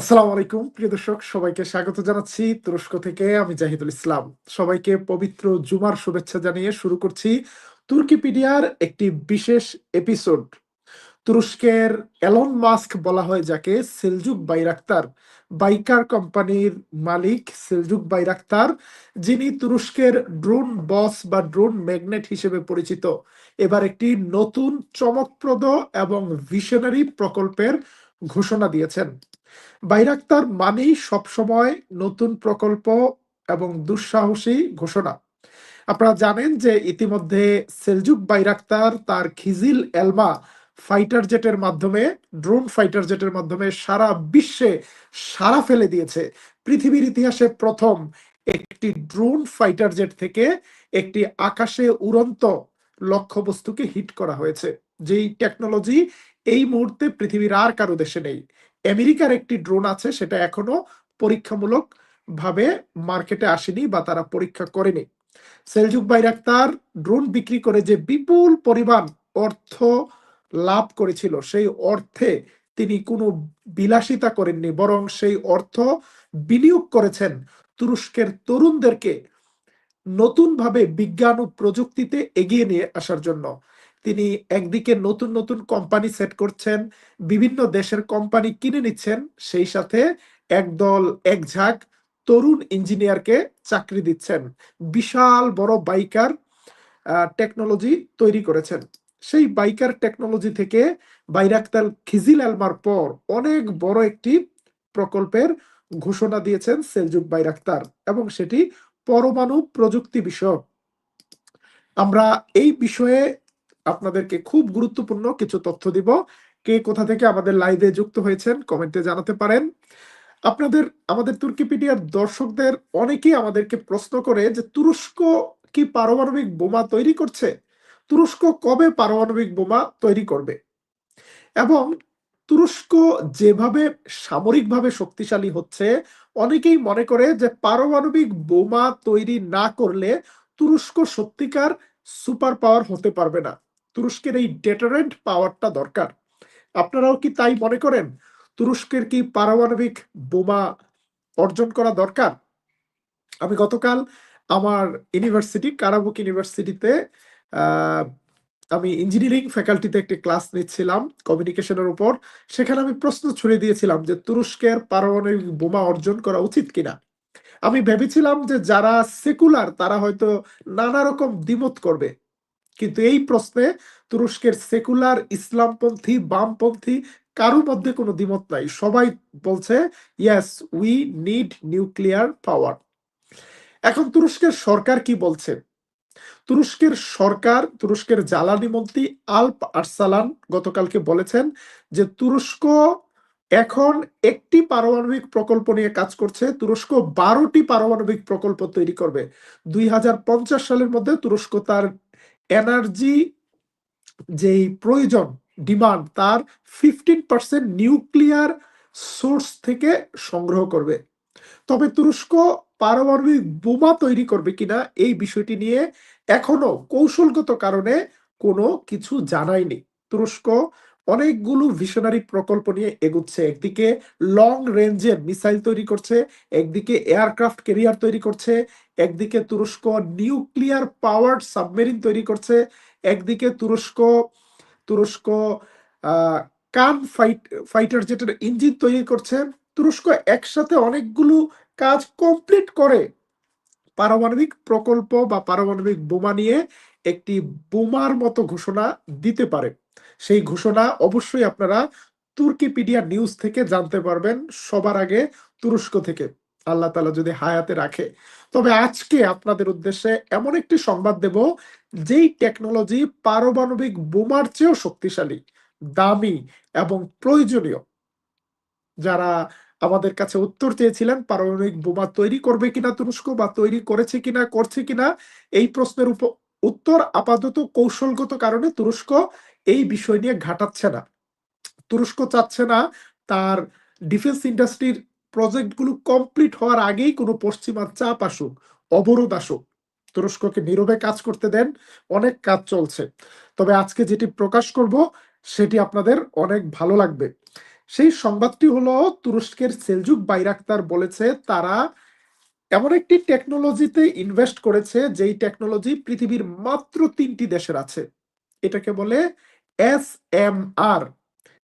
আসসালামু আলাইকুম, প্রিয় দর্শক, সবাইকে স্বাগত জানাচ্ছি তুরস্ক থেকে আমি জাহিদুল ইসলাম। সবাইকে পবিত্র জুমার শুভেচ্ছা জানিয়ে শুরু করছি তুর্কিপিডিয়ার একটি বিশেষ এপিসোড। তুরস্কের এলন মাস্ক বলা হয় যাকে সেলজুক বাইরাক্তার। বাইকার কোম্পানির মালিক সেলজুক বাইরাক্তার, যিনি তুরস্কের ড্রোন বস বা ড্রোন ম্যাগনেট হিসেবে পরিচিত। এবার একটি নতুন, চমকপ্রদ এবং ভিশনারি প্রকল্পের ঘোষণা দিয়েছেন। বাইরাক্তার মানেই সবসময় নতুন প্রকল্প এবং দুঃসাহসী ঘোষণা। আপনারা জানেন যে ইতিমধ্যে সেলজুক বাইরাক্তার তার খিজিল এলমা ফাইটার জেটের মাধ্যমে, ড্রোন ফাইটার জেটের মাধ্যমে সারা বিশ্বে সারা ফেলে দিয়েছে। পৃথিবীর ইতিহাসে প্রথম একটি ড্রোন ফাইটার জেট থেকে একটি আকাশে উড়ন্ত লক্ষ্যবস্তুকে হিট করা হয়েছে। যেই টেকনোলজি এই মুহূর্তে পৃথিবীর আর কারও দেশে নেই। আমেরিকার একটি ড্রোন আছে, সেটা এখনও পরীক্ষামূলক ভাবে মার্কেটে আসেনি বা তারা পরীক্ষা করেনি। সেলজুক বাইরাক্তার ড্রোন বিক্রি করে যে বিপুল পরিমাণ অর্থ লাভ করেছিল, সেই অর্থে তিনি কোনো বিলাসিতা করেননি, বরং সেই অর্থ বিনিয়োগ করেছেন তুরস্কের তরুণদেরকে নতুনভাবে বিজ্ঞান ও প্রযুক্তিতে এগিয়ে নিয়ে আসার জন্য। তিনি একদিকে নতুন নতুন কোম্পানি সেট করছেন, বিভিন্ন দেশের কোম্পানি কিনে নিচ্ছেন, সেই সাথে একদল এক ঝাঁক তরুণ ইঞ্জিনিয়ারকে চাকরি দিচ্ছেন। বিশাল বড় বাইকার টেকনোলজি তৈরি করেছেন। সেই বাইকার টেকনোলজি থেকে বাইরাক্তাল খিজিল আলমার পর অনেক বড় একটি প্রকল্পের ঘোষণা দিয়েছেন সেলজুক বাইরাক্তার এবং সেটি পরমাণু প্রযুক্তি বিষয়ক। আমরা এই বিষয়ে আপনাদেরকে খুব গুরুত্বপূর্ণ কিছু তথ্য দিব। কে কোথা থেকে আমাদের লাইভে যুক্ত হয়েছেন কমেন্টে জানাতে পারেন। আপনাদের, আমাদের তুর্কিপিডিয়ার দর্শকদের অনেকেই আমাদেরকে প্রশ্ন করে যে, তুরস্ক কি পারমাণবিক বোমা তৈরি করছে? তুরস্ক কবে পারমাণবিক বোমা তৈরি করবে? এবং তুরস্ক যেভাবে সামরিকভাবে শক্তিশালী হচ্ছে, অনেকেই মনে করে যে, পারমাণবিক বোমা তৈরি না করলে তুরস্ক সত্যিকার সুপার পাওয়ার হতে পারবে না। তুরস্কের এই ডেটারেন্ট পাওয়ারটা দরকার। আপনারাও কি তাই মনে করেন? তুরস্কের কি পারমাণবিক বোমা অর্জন করা দরকার? আমি গতকাল আমার ইউনিভার্সিটি, কারাবুক ইউনিভার্সিটিতে আমি ইঞ্জিনিয়ারিং ফ্যাকাল্টিতে একটি ক্লাস নিচ্ছিলাম কমিউনিকেশনের উপর। সেখানে আমি প্রশ্ন ছুড়ে দিয়েছিলাম যে তুরস্কের পারমাণবিক বোমা অর্জন করা উচিত কিনা? আমি ভেবেছিলাম যে যারা সেকুলার, তারা হয়তো নানা রকম দ্বিমত করবে। কিন্তু এই প্রশ্নে তুরস্কের সেকুলার ইসলামপন্থী, বামপন্থী কারোর মধ্যে কোনো দ্বিমত নাই। সবাই বলছে yes we need nuclear power এখন তুরস্কের সরকার কি বলছে? তুরস্কের সরকার, তুরস্কের জ্বালানি মন্ত্রী আলপ আরসালান গতকালকে বলেছেন যে তুরস্ক এখন একটি পারমাণবিক প্রকল্প নিয়ে কাজ করছে। তুরস্ক বারোটি পারমাণবিক প্রকল্প তৈরি করবে। দুই হাজার পঞ্চাশ সালের মধ্যে তুরস্ক তার এনার্জি যেই প্রয়োজন, ডিমান্ড, তার ফিফটিন পার্সেন্ট নিউক্লিয়ার সোর্স থেকে সংগ্রহ করবে। তবে তুরস্ক পারমাণবিক বোমা তৈরি করবে কিনা এই বিষয়টি নিয়ে এখনও কৌশলগত কারণে কোনো কিছু জানায়নি। তুরস্ক অনেকগুলো ভিশনারি প্রকল্প নিয়ে এগুচ্ছে। একদিকে লং রেঞ্জের মিসাইল তৈরি করছে, একদিকে এয়ারক্রাফট কেরিয়ার তৈরি করছে, একদিকে তুরস্ক নিউক্লিয়ার পাওয়ার্ড সাবমেরিন তৈরি করছে, একদিকে তুরস্ক তুরস্ক কান ফাইট ফাইটার জেটের ইঞ্জিন তৈরি করছে। তুরস্ক একসাথে অনেকগুলো কাজ কমপ্লিট করে। পারমাণবিক প্রকল্প বা পারমাণবিক বোমা নিয়ে একটি বোমার মতো ঘোষণা দিতে পারে। সেই ঘোষণা অবশ্যই আপনারা তুর্কিপিডিয়া নিউজ থেকে জানতে পারবেন সবার আগে তুরস্ক থেকে, আল্লাহ তালা যদি হায়াতে রাখে। তবে আজকে আপনাদের উদ্দেশ্যে এমন একটি সংবাদ দেব, যেই টেকনোলজি পারমাণবিক বোমার চেয়েও শক্তিশালী, দামি এবং প্রয়োজনীয়। যারা আমাদের কাছে উত্তর চেয়েছিলেন, পারমাণবিক বোমা তৈরি করবে কিনা তুরস্ক বা তৈরি করেছে কিনা, করছে কিনা, এই প্রশ্নের উপর উত্তর আপাতত কৌশলগত কারণে তুরস্ক এই বিষয় নিয়ে ঘাটাচ্ছে না। তুরস্ক চাচ্ছে না, তার ডিফেন্স ইন্ডাস্ট্রির প্রজেক্টগুলো কমপ্লিট হওয়ার আগেই কোনো পশ্চিমা চাপ আসুক, অবরোধ আসুক, তুরস্ককে নীরবে কাজ করতে দেন, অনেক কাজ চলছে। তবে আজকে যেটি প্রকাশ করব, সেটি আপনাদের অনেক ভালো লাগবে। সেই সংবাদটি হলো, তুরস্কের সেলজুক বাইরাক্তার বলেছে, তারা এমন একটি টেকনোলজিতে ইনভেস্ট করেছে, যেই টেকনোলজি পৃথিবীর মাত্র তিনটি দেশের আছে। এটাকে বলে S M R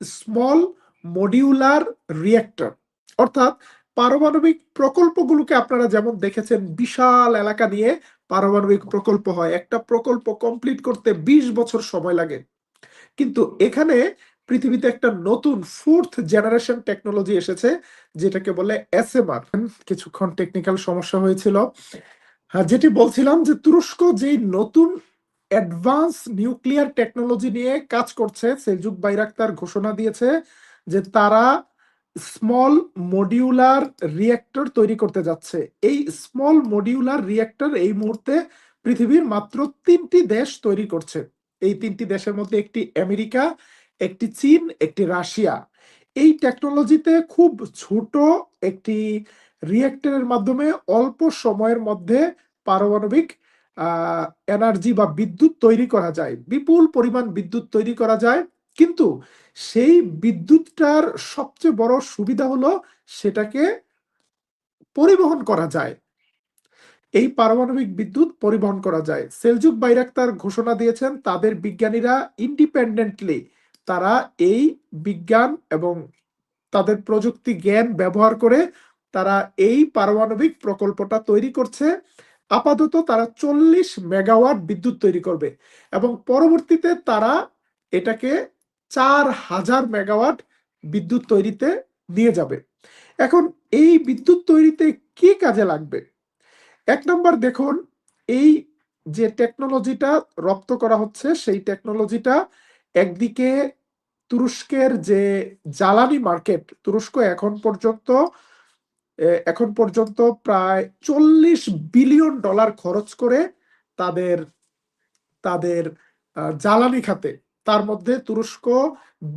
small modular reactor অর্থাৎ পারমাণবিক প্রকল্পগুলোকে আপনারা যেমন দেখেছেন, বিশাল এলাকা নিয়ে পারমাণবিক প্রকল্প হয়। একটা প্রকল্প কমপ্লিট করতে ২০ বছর সময় লাগে। কিন্তু এখানে পৃথিবীতে একটা নতুন ফোর্থ জেনারেশন টেকনোলজি এসেছে, যেটাকে বলে এসএমআর কিছুক্ষণ টেকনিক্যাল সমস্যা হয়েছিল। হ্যাঁ যেটি বলছিলাম যে তুরস্ক যেই নতুন অ্যাডভান্স নিউক্লিয়ার টেকনোলজি নিয়ে কাজ করছে সেলজুক বাইরাক্তার ঘোষণা দিয়েছে যে তারা স্মল মডিউলার রিয়েক্টর তৈরি করতে যাচ্ছে। এই স্মল মডিউলার রিয়েক্টর এই মুহূর্তে পৃথিবীর মাত্র তিনটি দেশ তৈরি করছে। এই তিনটি দেশের মধ্যে একটি আমেরিকা, একটি চীন, একটি রাশিয়া। এই টেকনোলজিতে খুব ছোট একটি রিয়েক্টরের মাধ্যমে অল্প সময়ের মধ্যে পারমাণবিক এনার্জি বা বিদ্যুৎ তৈরি করা যায়। বিপুল পরিমাণ বিদ্যুৎ তৈরি করা যায়। কিন্তু সেই বিদ্যুৎটার সবচেয়ে বড় সুবিধা হলো সেটাকে পরিবহন করা যায়। এই পারমাণবিক বিদ্যুৎ পরিবহন করা যায়। সেলজুক বাইরাক্তার ঘোষণা দিয়েছেন, তাদের বিজ্ঞানীরা ইন্ডিপেন্ডেন্টলি তারা এই বিজ্ঞান এবং তাদের প্রযুক্তি জ্ঞান ব্যবহার করে তারা এই পারমাণবিক প্রকল্পটা তৈরি করছে। আপাতত তারা চল্লিশ মেগাওয়াট বিদ্যুৎ তৈরি করবে এবং পরবর্তীতে তারা এটাকে চার হাজার মেগাওয়াট বিদ্যুৎ তৈরিতে নিয়ে যাবে। এখন এই বিদ্যুৎ তৈরিতে কি কাজে লাগবে? এক নম্বর দেখুন, এই যে টেকনোলজিটা রপ্ত করা হচ্ছে, সেই টেকনোলজিটা একদিকে তুরস্কের যে জ্বালানি মার্কেট, তুরস্ক এখন পর্যন্ত এখন পর্যন্ত প্রায় চল্লিশ বিলিয়ন ডলার খরচ করে তাদের তাদের জ্বালানি খাতে। তার মধ্যে তুরস্ক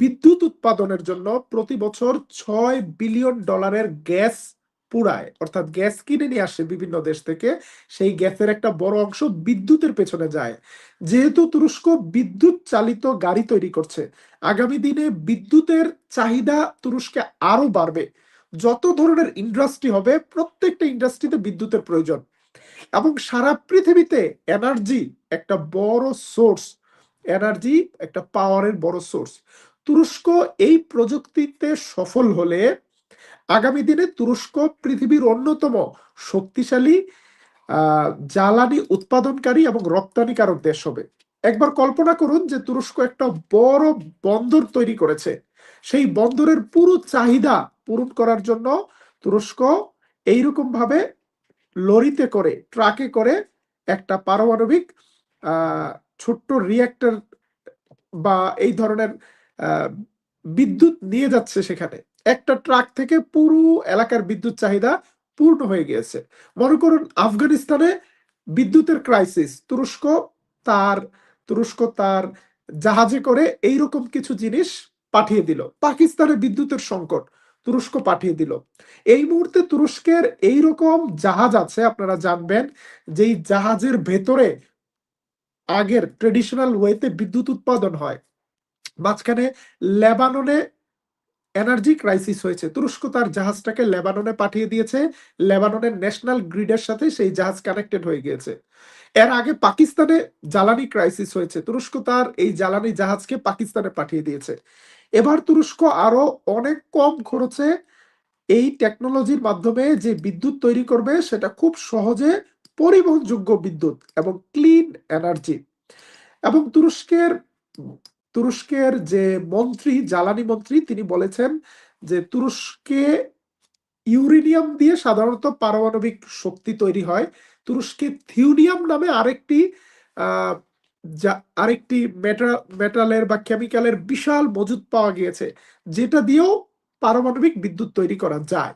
বিদ্যুৎ উৎপাদনের জন্য প্রতি বছর ছয় বিলিয়ন ডলারের গ্যাস পুরায় অর্থাৎ গ্যাস কিনে নিয়ে আসে বিভিন্ন দেশ থেকে। সেই গ্যাসের একটা বড় অংশ বিদ্যুতের পেছনে যায়। যেহেতু তুরস্ক বিদ্যুৎ চালিত গাড়ি তৈরি করছে, আগামী দিনে বিদ্যুতের চাহিদা তুরস্কে আরও বাড়বে। যত ধরনের ইন্ডাস্ট্রি হবে, প্রত্যেকটা ইন্ডাস্ট্রিতে বিদ্যুতের প্রয়োজন। এবং সারা পৃথিবীতে এনার্জি একটা বড় সোর্স এনার্জি একটা পাওয়ারের বড় সোর্স তুরস্ক এই প্রযুক্তিতে সফল হলে আগামী দিনে তুরস্ক পৃথিবীর অন্যতম শক্তিশালী জ্বালানি উৎপাদনকারী এবং রপ্তানিকারক দেশ হবে। একবার কল্পনা করুন যে তুরস্ক একটা বড় বন্দর তৈরি করেছে। সেই বন্দরের পুরো চাহিদা পূরণ করার জন্য তুরস্ক এইরকম ভাবে লরিতে করে ট্রাকে করে একটা পারমাণবিক ছোট্ট রিয়াক্টর বা এই ধরনের বিদ্যুৎ নিয়ে যাচ্ছে সেখানে। একটা ট্রাক থেকে পুরো এলাকার বিদ্যুৎ চাহিদা পূর্ণ হয়ে গিয়েছে। মনে করুন আফগানিস্তানে বিদ্যুতের ক্রাইসিস তুরস্ক তার তুরস্ক তার জাহাজে করে এইরকম কিছু জিনিস পাঠিয়ে দিল। পাকিস্তানে বিদ্যুতের সংকট তুরস্ক পাঠিয়ে দিল। এই মুহূর্তে তুরস্কের এই রকম জাহাজ আছে, আপনারা জানবেন যে জাহাজের ভেতরে আগের ট্রেডিশনাল ওয়েতে বিদ্যুৎ উৎপাদন হয়। মাঝখানে লেবাননে এনার্জি ক্রাইসিস হয়েছে। তুরস্ক তার জাহাজটাকে লেবাননে পাঠিয়ে দিয়েছে। লেবাননের ন্যাশনাল গ্রিডের সাথে সেই জাহাজ কানেক্টেড হয়ে গিয়েছে। এর আগে পাকিস্তানে জ্বালানি ক্রাইসিস হয়েছে। তুরস্ক তার এই জ্বালানি জাহাজকে পাকিস্তানে পাঠিয়ে দিয়েছে। এবার তুরস্ক আরও অনেক কম খরচে এই টেকনোলজির মাধ্যমে যে বিদ্যুৎ তৈরি করবে, সেটা খুব সহজে পরিবহনযোগ্য বিদ্যুৎ এবং ক্লিন এনার্জি এবং তুরস্কের তুরস্কের যে মন্ত্রী, জ্বালানি মন্ত্রী, তিনি বলেছেন যে তুরস্কে ইউরেনিয়াম দিয়ে সাধারণত পারমাণবিক শক্তি তৈরি হয়। তুরস্কে থিউনিয়াম নামে আরেকটি আরেকটি মেটালের বা কেমিক্যালের বিশাল মজুদ পাওয়া গিয়েছে, যেটা দিয়েও পারমাণবিক বিদ্যুৎ তৈরি করা যায়।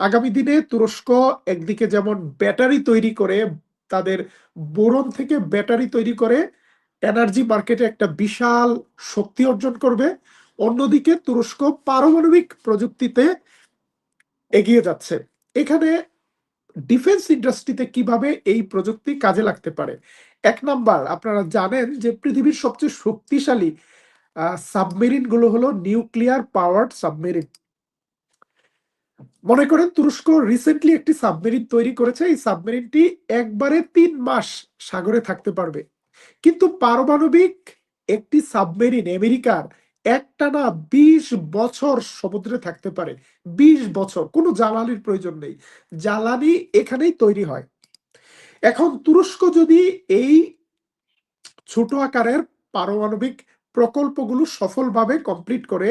আগামী দিনে তুরস্ক একদিকে যেমন ব্যাটারি তৈরি করে, তাদের বোরন থেকে ব্যাটারি তৈরি করে এনার্জি মার্কেটে একটা বিশাল শক্তি অর্জন করবে, অন্যদিকে তুরস্ক পারমাণবিক প্রযুক্তিতে এগিয়ে যাচ্ছে। এখানে ডিফেন্স ইন্ডাস্ট্রিতে কীভাবে এই প্রযুক্তি কাজে লাগতে পারে? এক নাম্বার, আপনারা জানেন যে পৃথিবীর সবচেয়ে শক্তিশালী সাবমেরিনগুলো হলো নিউক্লিয়ার পাওয়ার্ড সাবমেরিন। মনে করেন তুরস্ক রিসেন্টলি একটি সাবমেরিন তৈরি করেছে। এই সাবমেরিনটি একবারে তিন মাস সাগরে থাকতে পারবে। কিন্তু পারমাণবিক একটি সাবমেরিন, আমেরিকার একটানা বিশ বছর সমুদ্রে থাকতে পারে। বিশ বছর, কোনো জ্বালানির প্রয়োজন নেই। জ্বালানি এখানেই তৈরি হয়। এখন তুরস্ক যদি এই ছোট আকারের পারমাণবিক প্রকল্পগুলো সফলভাবে কমপ্লিট করে,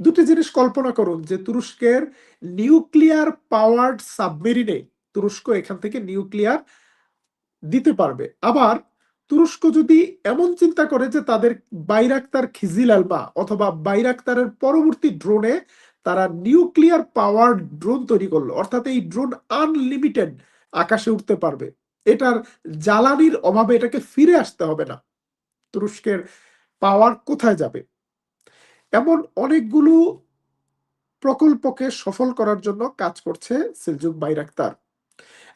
দুটি জিনিস কল্পনা করুন যে তুরস্কের নিউক্লিয়ার পাওয়ার্ড সাবমেরিনে তুরস্ক এখান থেকে নিউক্লিয়ার দিতে পারবে। আবার তুরস্ক যদি এমন চিন্তা করে যে তাদের বাইরাক্তার খিজিল আলবা অথবা বাইরাক্তারের পরবর্তী ড্রোনে তারা নিউক্লিয়ার পাওয়ার ড্রোন তৈরি করল, অর্থাৎ এই ড্রোন আনলিমিটেড আকাশে উঠতে পারবে। এটার জ্বালানির অভাবে এটাকে ফিরে আসতে হবে না। তুরস্কের পাওয়ার কোথায় যাবে? এমন অনেকগুলো প্রকল্পকে সফল করার জন্য কাজ করছে সেলজুক বাইরাক্তার।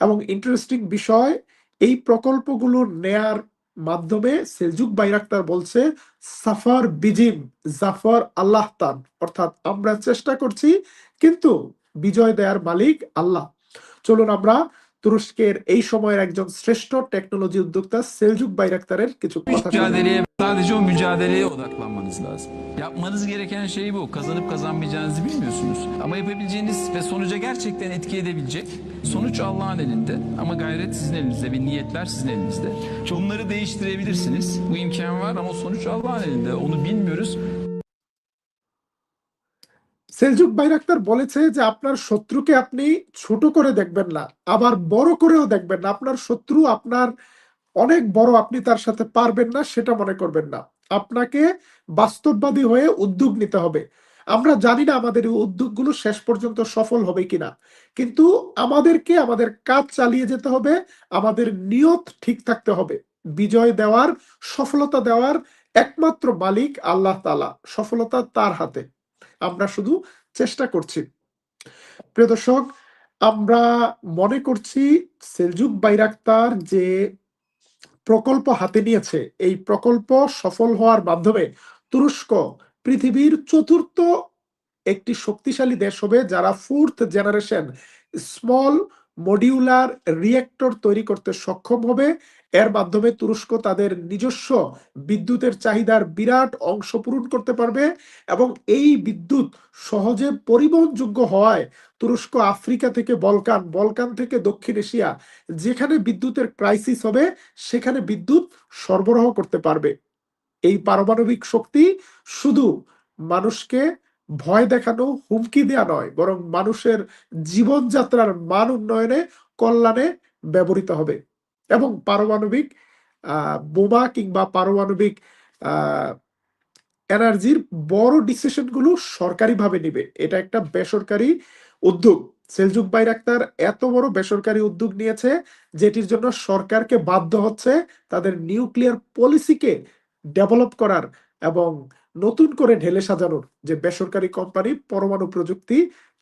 এবং ইন্টারেস্টিং বিষয়, এই প্রকল্পগুলো নেয়ার মাধ্যমে সেলজুক বাইরাক্তার বলছে, সাফার বিজিম, জাফর আল্লাহ তান। অর্থাৎ আমরা চেষ্টা করছি, কিন্তু বিজয় দেয়ার মালিক আল্লাহ। চলুন আমরা তুরস্কের এই সময়ের একজন শ্রেষ্ঠ টেকনোলজি উদ্যোক্তা সেলজুক বাইরাক্তারের কিছু কথা শুনি। mücadeleye sadece o mücadeleye odaklanmanız lazım. Yapmanız gereken şey bu. Kazanıp kazanmayacağınızı bilmiyorsunuz. Ama yapabileceğiniz ve sonuca gerçekten etki edebilecek sonuç Allah'ın elinde. Ama gayret sizin elinizde ve niyetler sizin elinizde. Onları değiştirebilirsiniz. Bu imkan var ama sonuç Allah'ın elinde. Onu bilmiyoruz. Selcuk Bayraktar বলেছে যে আপনার শত্রুকে আপনি ছোট করে দেখবেন না, আবার বড় করেও দেখবেন না। আপনার শত্রু আপনার অনেক বড়, আপনি তার সাথে পারবেন না, সেটা মনে করবেন না। আপনাকে বাস্তববাদী হয়ে উদ্যোগ নিতে হবে। আমরা জানি না আমাদের এই উদ্যোগগুলো শেষ পর্যন্ত সফল হবে কিনা, কিন্তু আমাদেরকে আমাদের কাজ চালিয়ে যেতে হবে, আমাদের নিয়ত ঠিক থাকতে হবে। বিজয় দেওয়ার, সফলতা দেওয়ার একমাত্র মালিক আল্লাহ তালা সফলতা তার হাতে। আমরা শুধু চেষ্টা করছি। প্রিয় দর্শক, আমরা মনে করছি সেলজুক বাইরাক্তার যে প্রকল্প হাতে নিয়েছে, এই প্রকল্প সফল হওয়ার মাধ্যমে তুরস্ক পৃথিবীর চতুর্থ একটি শক্তিশালী দেশ হবে, যারা fourth generation small modular reactor তৈরি করতে সক্ষম হবে। এর মাধ্যমে তুরস্ক তাদের নিজস্ব বিদ্যুতের চাহিদার বিরাট অংশ পূরণ করতে পারবে এবং এই বিদ্যুৎ সহজে পরিবহনযোগ্য হওয়ায় তুরস্ক আফ্রিকা থেকে বলকান বলকান থেকে দক্ষিণ এশিয়া, যেখানে বিদ্যুতের ক্রাইসিস হবে, সেখানে বিদ্যুৎ সরবরাহ করতে পারবে। এই পারমাণবিক শক্তি শুধু মানুষকে ভয় দেখানো, হুমকি দেয়া নয়, বরং মানুষের জীবনযাত্রার মান উন্নয়নে, কল্যাণে ব্যবহৃত হবে। এবং পারমাণবিক বোমা কিংবা পারমাণবিক এনার্জির বড় ডিসিশনগুলো সরকারিভাবে নিবে। এটা একটা বেসরকারি উদ্যোগ। সেলজুক বাইরাক্তার এত বড় বেসরকারি উদ্যোগ নিয়েছে যেটির জন্য সরকারকে বাধ্য হচ্ছে তাদের নিউক্লিয়ার পলিসিকে ডেভেলপ করার এবং নতুন করে ঢেলে সাজানোর যে বেসরকারি কোম্পানি পরমাণু প্রযুক্তি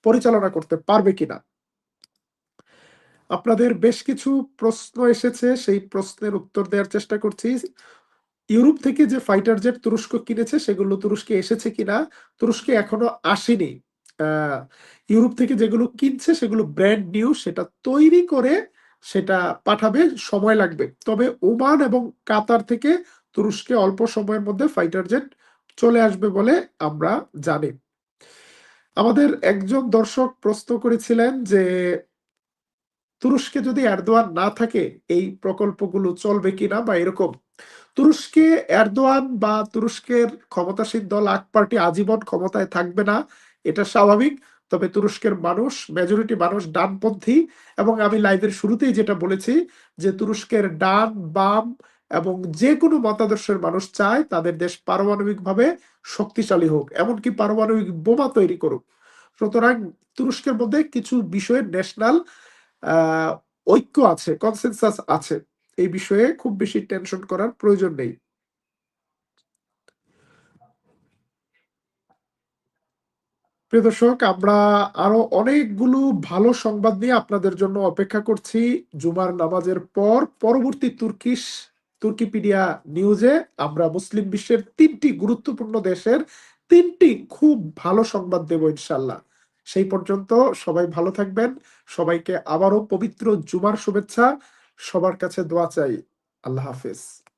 পরিচালনা করতে পারবে কিনা। আপনাদের বেশ কিছু প্রশ্ন এসেছে, সেই প্রশ্নের উত্তর দেওয়ার চেষ্টা করছি। ইউরোপ থেকে যে ফাইটার জেট তুরস্ক কিনেছে, সেগুলো তুরস্কে এসেছে কিনা? তুরস্কে এখনও আসেনি। ইউরোপ থেকে যেগুলো কিনছে, সেগুলো ব্র্যান্ড নিউ সেটা তৈরি করে সেটা পাঠাবে, সময় লাগবে। তবে ওমান এবং কাতার থেকে তুরস্কে অল্প সময়ের মধ্যে ফাইটার জেট চলে আসবে বলে আমরা জানি। আমাদের একজন দর্শক প্রশ্ন করেছিলেন যে তুরস্কে যদি এরদোয়ান না থাকে, এই প্রকল্পগুলো চলবে কিনা বা এরকম? তুরস্কে এরদোয়ান বা তুরস্কের ক্ষমতাসীন দল আক পার্টি আজীবন ক্ষমতায় থাকবে না, এটা স্বাভাবিক। তবে তুরস্কের মানুষ মেজরিটি মানুষ, ডানপন্থী, এবং আমি লাইভের শুরুতেই যেটা বলেছি যে তুরস্কের ডান, বাম এবং যে কোনো মতাদর্শের মানুষ চায় তাদের দেশ পারমাণবিকভাবে শক্তিশালী হোক, এমনকি পারমাণবিক বোমা তৈরি করুক। সুতরাং তুরস্কের মধ্যে কিছু বিষয়ে ন্যাশনাল ঐক্য আছে কনসেনসাস আছে। এই বিষয়ে খুব বেশি টেনশন করার প্রয়োজন নেই। প্রিয় দর্শক, আমরা আরও অনেকগুলো ভালো সংবাদ নিয়ে আপনাদের জন্য অপেক্ষা করছি জুমার নামাজের পর। পরবর্তী তুর্কিশ, তুর্কিপিডিয়া নিউজে আমরা মুসলিম বিশ্বের তিনটি গুরুত্বপূর্ণ দেশের তিনটি খুব ভালো সংবাদ দেব ইনশাল্লাহ সেই পর্যন্ত সবাই ভালো থাকবেন। সবাইকে আবারও পবিত্র জুমার শুভেচ্ছা। সবার কাছে দোয়া চাই। আল্লাহ হাফেজ।